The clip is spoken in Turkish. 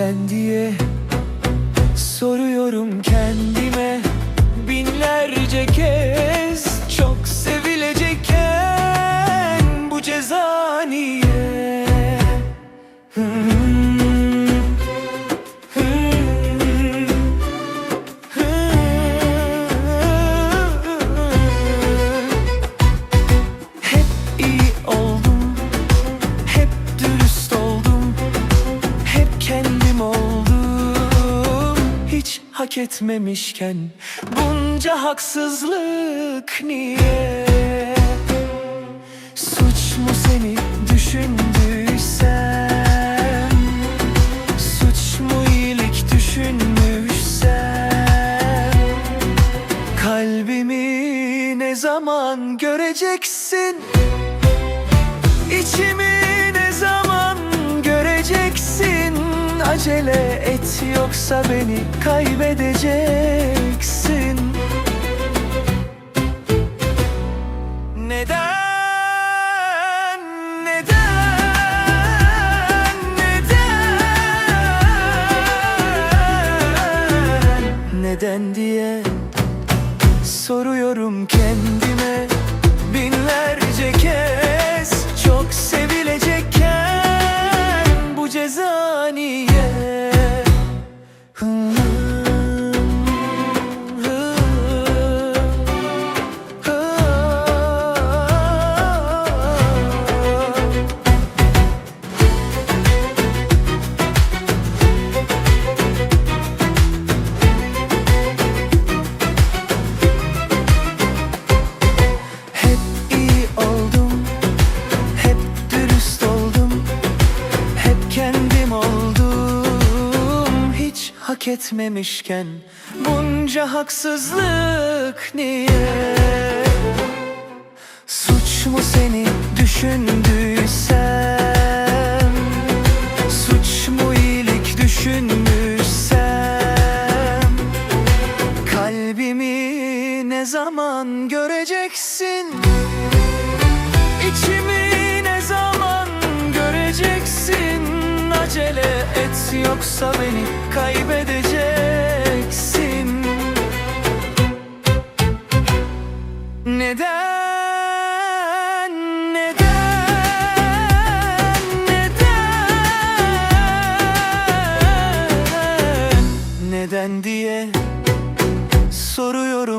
neden diye Soruyorum kendime binlerce kez. Çok sevilecekken bu ceza niye? Hak etmemişken Bunca haksızlık niye? Suç mu seni düşündüysem? Suç mu iyilik düşünmüşsem? Kalbimi ne zaman göreceksin yoksa beni kaybedeceksin. Neden, neden, diye soruyorum kendime hak etmemişken bunca haksızlık niye? Suç mu seni düşündüysem? Suç mu iyilik düşünmüşsem Kalbimi ne zaman göreceksin yoksa beni kaybedeceksin. Neden? Neden diye soruyorum